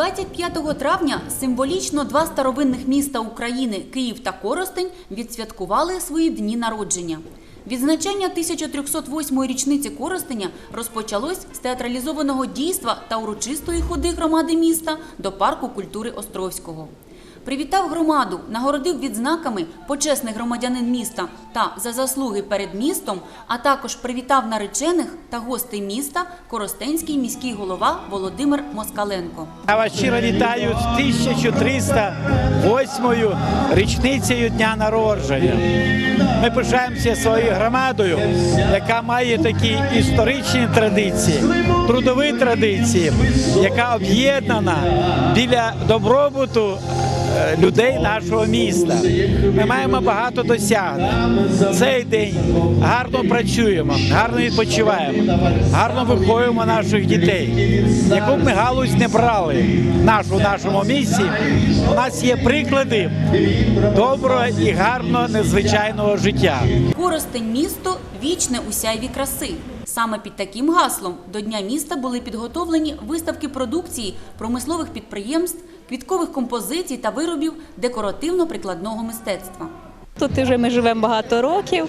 25 травня символічно два старовинних міста України Київ та Коростень відсвяткували свої дні народження. Відзначання 1308-ї річниці Коростеня розпочалось з театралізованого дійства та урочистої ходи громади міста до парку культури Островського. Привітав громаду, нагородив відзнаками почесний громадянин міста та за заслуги перед містом, а також привітав наречених та гостей міста Коростенський міський голова Володимир Москаленко. Я вас щиро вітаю з 1308 річницею дня народження. Ми пишаємося своєю громадою, яка має такі історичні традиції, трудові традиції, яка об'єднана біля добробуту людей нашого міста. Ми маємо багато досягнень. Цей день гарно працюємо, гарно відпочиваємо, гарно виховуємо наших дітей. Яку б ми галузь не брали нашу в нашому місті, у нас є приклади доброго і гарно незвичайного життя. Коростень місто вічне у сяйві краси. Саме під таким гаслом до Дня міста були підготовлені виставки продукції промислових підприємств, квіткових композицій та виробів декоративно-прикладного мистецтва. Тут вже ми живемо багато років.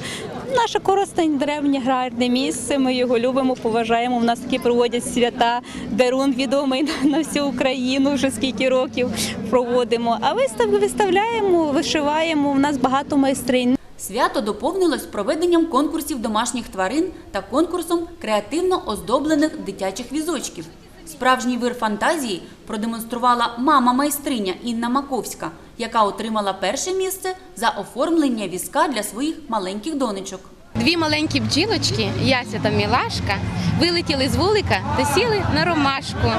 Наша Коростень древнє гарне місце. Ми його любимо, поважаємо. У нас такі проводять свята. Дерун відомий на всю Україну. Вже скільки років проводимо. А виставки виставляємо, вишиваємо. У нас багато майстринь. Свято доповнилось проведенням конкурсів домашніх тварин та конкурсом креативно оздоблених дитячих візочків. Справжній вир фантазії продемонструвала мама майстриня Інна Маковська, яка отримала перше місце за оформлення візка для своїх маленьких донечок. Дві маленькі бджілочки, Яся та Мілашка, вилетіли з вулика та сіли на ромашку.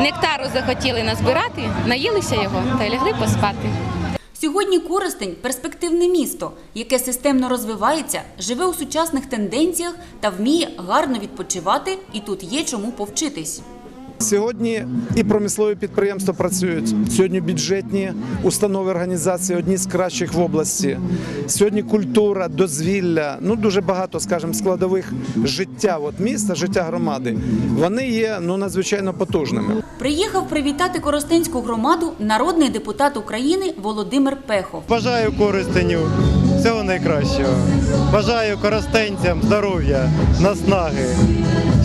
Нектару захотіли назбирати, наїлися його та лягли поспати. Сьогодні Коростень перспективне місто, яке системно розвивається, живе у сучасних тенденціях та вміє гарно відпочивати, і тут є чому повчитись. Сьогодні і промислові підприємства працюють. Сьогодні бюджетні установи організації одні з кращих в області. Сьогодні культура, дозвілля, ну дуже багато, скажімо, складових життя от міста, життя громади. Вони є ну надзвичайно потужними. Приїхав привітати Коростенську громаду народний депутат України Володимир Пехов. Бажаю користенню всього найкращого. Бажаю коростенцям здоров'я, наснаги,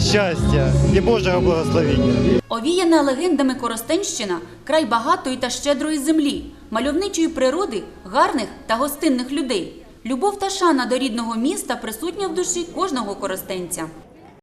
щастя і Божого благословіння. Овіяна легендами Коростенщина край багатої та щедрої землі, мальовничої природи, гарних та гостинних людей. Любов та шана до рідного міста присутня в душі кожного коростенця.